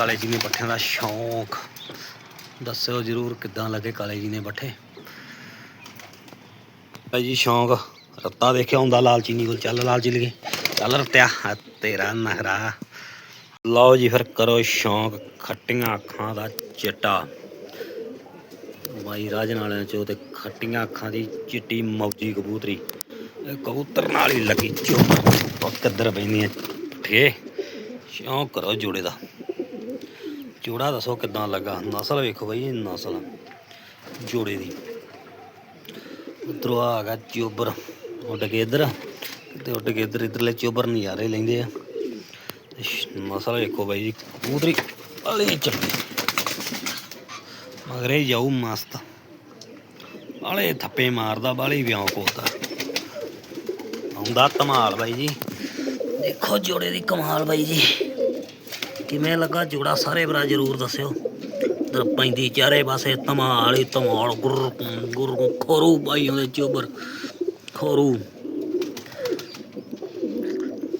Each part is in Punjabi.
ਕਾਲੇ ਜੀ ਨੇ ਪੱਠਿਆਂ ਦਾ ਸ਼ੌਂਕ। ਦੱਸਿਓ ਜਰੂਰ ਕਿੱਦਾਂ ਲੱਗੇ ਕਾਲੇ ਜੀ ਨੇ ਪੱਠੇ ਭਾਈ ਜੀ, ਸ਼ੌਂਕ ਰੱਤਾ ਦੇਖਿਆ ਹੁੰਦਾ ਲਾਲ ਚੀਨੀ ਕੋਲ। ਚੱਲ ਲਾਲ ਚੀਨੀ ਚੱਲ ਰਤਿਆ ਤੇਰਾ ਨਹਰਾ ਲਓ ਜੀ ਫਿਰ ਕਰੋ ਸ਼ੌਂਕ ਖੱਟੀਆਂ ਅੱਖਾਂ ਦਾ ਚਿੱਟਾ। ਮਾਈ ਰਾਜ ਨਾਲਿਆਂ ਚੋਂ ਤੇ ਖੱਟੀਆਂ ਅੱਖਾਂ ਦੀ ਚਿੱਟੀ ਮੌਜੀ ਕਬੂਤਰੀ। ਕਬੂਤਰ ਨਾਲ ਹੀ ਲੱਗੀ ਚੋ ਕਿੱਧਰ ਪੈਂਦੀਆਂ ਠੇ, ਸ਼ੌਂਕ ਕਰੋ ਜੋੜੇ ਦਾ। ਜੋੜਾ ਦੱਸੋ ਕਿੱਦਾਂ ਲੱਗਾ? ਨਸਲ ਵੇਖੋ ਬਈ, ਇਹ ਨਸਲ। ਜੋੜੇ ਦੀ। ਉਧਰੋਂ ਆ ਗਿਆ ਚੋਬਰ। ਉੱਡ ਕੇ ਇੱਧਰ। ਤੇ ਉੱਡ ਕੇ ਇੱਧਰ, ਇੱਧਰਲੇ ਚੋਬਰ ਨਜ਼ਾਰੇ ਲੈਂਦੇ ਆ। ਨਸਲ ਵੇਖੋ ਬਾਈ ਜੀ, ਕਬੂਤਰੀ ਵਾਲੀ ਚੱਪੀ। ਮਗਰੇ ਜਾਊ ਮਸਤ। ਵਾਲੇ ਥੱਪੇ ਮਾਰਦਾ, ਬਾਲੀ ਵਿਆਹ ਕੋਦਾ ਆਉਂਦਾ ਧਮਾਲ ਬਾਈ ਜੀ। ਦੇਖੋ ਜੋੜੇ ਦੀ ਕਮਾਲ ਬਾਈ ਜੀ। ਕਿਵੇਂ ਲੱਗਾ ਜੋੜਾ ਸਾਰੇ ਭਰਾ ਜਰੂਰ ਦੱਸਿਓ। ਦਰ ਪੈਂਦੀ ਚਾਰੇ ਪਾਸੇ ਧਮਾਲ ਹੀ ਧਮਾਲ, ਗੁਰ ਗੁਰ ਖੋਰੂ ਬਾਈ ਉਹਦੇ ਚੋਬਰ ਖੋਰੂ।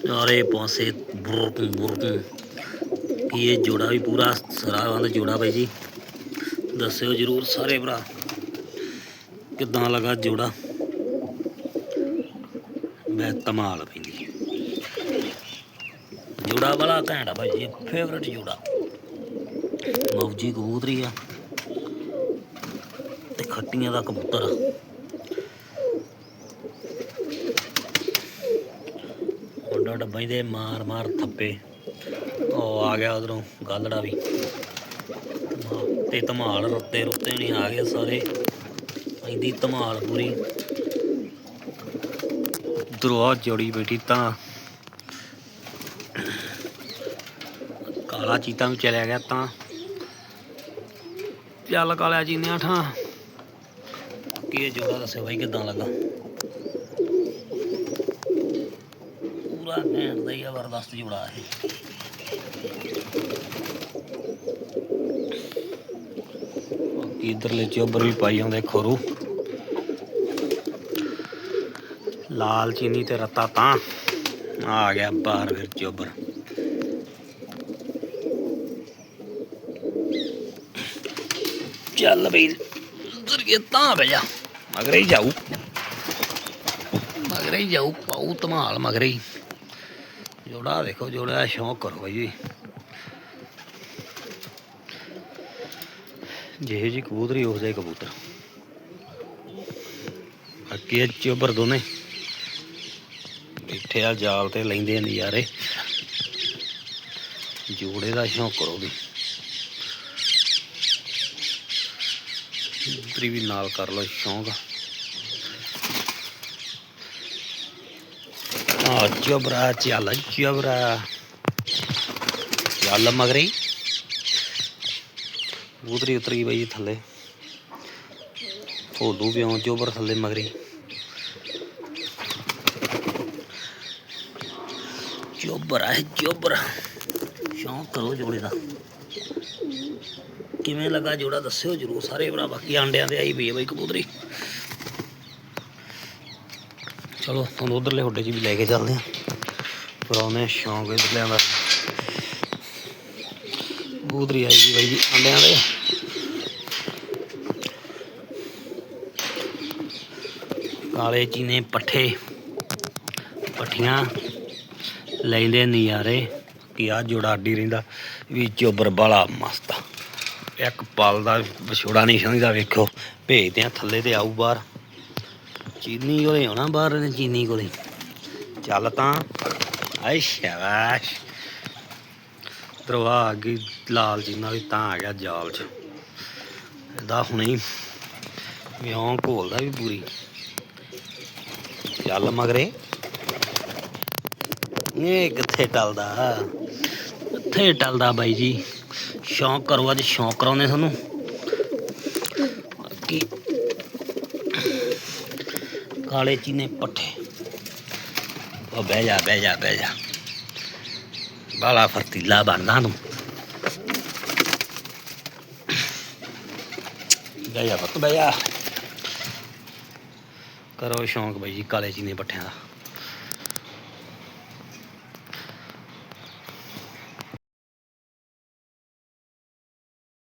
ਚਾਰੇ ਪਾਸੇ ਬੁਰ ਬੁਰ ਇਹ ਜੋੜਾ ਵੀ ਪੂਰਾ ਸਰਾਵਾਂ ਦਾ ਜੋੜਾ ਬਾਈ ਜੀ। ਦੱਸਿਓ ਜਰੂਰ ਸਾਰੇ ਭਰਾ ਕਿੱਦਾਂ ਲੱਗਾ ਜੋੜਾ। ਮੈਂ ਧਮਾਲ ਪੈਂਦੀ। ਜੋੜਾ ਵਾਲਾ ਘੈਂਟ ਆ ਭਾਈ ਜੀ ਫੇਵਰਟ ਜੂੜਾ। ਮੌਜੀ ਕਬੂਤਰੀ ਆ ਤੇ ਖੱਟੀਆਂ ਦਾ ਕਬੂਤਰ ਉਹਨਾਂ ਡੱਬਾਂ ਦੇ ਮਾਰ ਮਾਰ ਥੱਪੇ। ਉਹ ਆ ਗਿਆ ਉਧਰੋਂ ਗਾਲੜਾ ਵੀ। ਤੇ ਧਮਾਲ ਰੁੱਤੇ ਰੁੱਤੇ ਨਹੀਂ ਆ ਗਏ ਸਾਰੇ। ਪੈਂਦੀ ਧਮਾਲ ਪੂਰੀ। ਦਰਵਾ ਜੋੜੀ ਬੈਠੀ ਤਾਂ ਕਾਲਾ ਚੀਤਾ ਵੀ ਚਲਿਆ ਗਿਆ ਤਾਂ। ਚੱਲ ਕਾਲਿਆ ਜੀ ਨੇ ਠਾਂ ਕੀ ਇਹ ਜੋੜਾ ਦੱਸਿਓ ਬਾਈ ਕਿਦਾਂ ਲੱਗਾ? ਪੂਰਾ ਘੈਂਟ ਦਾ ਹੀ ਜ਼ਬਰਦਸਤ ਜੋੜਾ ਇਹ। ਇਧਰਲੇ ਚੋਬਰ ਵੀ ਪਾਈ ਆਉਂਦੇ ਖੋਰੂ। ਲਾਲ ਚੀਨੀ ਤੇ ਰੱਤਾ ਤਾਂ। ਆ ਗਿਆ ਬਾਹਰ ਫਿਰ ਚੋਬਰ। ਚੱਲ ਬਈ ਉਧਰ ਕੇ ਤਾਂ ਬਹਿ ਜਾ। ਮਗਰੇ ਹੀ ਜਾਊ। ਮਗਰੇ ਹੀ ਜਾਊ ਪਾਉ ਧਮਾਲ ਮਗਰੇ ਹੀ। ਜੋੜਾ ਦੇਖੋ, ਜੋੜਾ ਦਾ ਸ਼ੌਂਕ ਕਰੋ ਜੀ। ਜਿਹੇ ਜੀ ਕਬੂਤਰੀ ਹੋ ਜਾਏ ਕਬੂਤਰ ਅੱਗੇ ਚੋਬਰ ਦੋਨੇ। ਇੱਥੇ ਆ ਜਾਲ ਤੇ ਲੈਂਦੇ ਨਜ਼ਾਰੇ। ਜੋੜੇ ਦਾ ਸ਼ੌਂਕ ਕਰੋ ਵੀ ਕਬੂਤਰੀ ਵੀ ਨਾਲ ਕਰ ਲਓ ਸ਼ੌਂਕ। ਆ ਚੋਬਰਾ ਚੱਲ ਚੋਬਰਾ ਚੱਲ ਮਗਰੀ। ਕਬੂਤਰੀ ਉਤਰੀ ਬਈ ਥੱਲੇ। ਭੋਲੂ ਵੀ ਆਉਂ ਚੋਬਰ ਥੱਲੇ ਮਗਰੀ। ਚੋਬਰ ਹੈ ਚੋਬਰ ਸ਼ੌਂਕ ਕਰੋ ਜੋੜੇ ਦਾ। ਕਿਵੇਂ ਲੱਗਾ ਜੋੜਾ ਦੱਸਿਓ ਜਰੂਰ ਸਾਰੇ ਭਰਾ, ਬਾਕੀ ਆਂਡਿਆਂ ਦੇ ਆਈ ਵੀ ਹੈ ਬਈ ਕਬੂਤਰੀ। ਚਲੋ, ਤੁਹਾਨੂੰ ਉਧਰਲੇ ਹੁੱਡੇ 'ਚ ਵੀ ਲੈ ਕੇ ਚੱਲਦੇ ਆ ਫਿਰ ਸ਼ੌਂਕ ਇਧਰਲਿਆਂ ਦਾ। ਕਬੂਤਰੀ ਆਈ ਜੀ ਬਾਈ ਆਂਡਿਆਂ ਦੇ। ਕਾਲੇ ਚੀਨੇ, ਪੱਠੇ, ਪੱਠੀਆਂ ਲੈਂਦੇ ਨਜ਼ਾਰੇ, ਕਿ ਆ ਜੋੜਾ ਅੱਡੀ ਰਹਿੰਦਾ, ਵੀ ਚੋਬਰ ਬਾਲਾ ਮਸਤ ਆ। ਇੱਕ ਪਲ ਦਾ ਵਿਛੋੜਾ ਨਹੀਂ ਸਮਝਦਾ, ਵੇਖੋ। ਭੇਜਦੇ ਆ, ਥੱਲੇ ਤੇ ਆਊ ਬਾਹਰ। ਚੀਨੀ ਕੋਲੇ ਆਉਣਾ ਬਾਹਰ ਨੇ ਚੀਨੀ ਕੋਲੇ। ਚੱਲ ਤਾਂ। ਆਈ ਸ਼ਾਬਾਸ਼। ਦਰਵਾ ਅੱਗੇ ਲਾਲ ਚੀਨਾ ਵੀ ਤਾਂ ਆ ਗਿਆ ਜਾਲ 'ਚ। ਇਹਦਾ ਹੁਣੇ ਹੀ ਘੋਲਦਾ ਵੀ ਪੂਰੀ। ਚੱਲ ਮਗਰੇ। ਇਹ ਕਿੱਥੇ ਟਲਦਾ? ਕਿੱਥੇ ਟਲਦਾ ਬਾਈ ਜੀ? ਸ਼ੌਂਕ ਕਰੋ ਅੱਜ ਸ਼ੌਂਕ ਕਰਾਉਂਦੇ ਤੁਹਾਨੂੰ ਬਾਕੀ ਕਾਲੇ ਚੀਨੇ ਪੱਠੇ। ਉਹ ਬਹਿ ਜਾ ਬਹਿ ਜਾ ਬਹਿ ਜਾ। ਬਾਲਾ ਫਰਤੀਲਾ ਬਣਦਾ ਤੂੰ ਬਹਿ ਜਾ ਪੁੱਤ, ਬਹਿ ਜਾ। ਕਰੋ ਸ਼ੌਂਕ ਬਾਈ ਜੀ ਕਾਲੇ ਚੀਨੇ ਪੱਠਿਆਂ ਦਾ।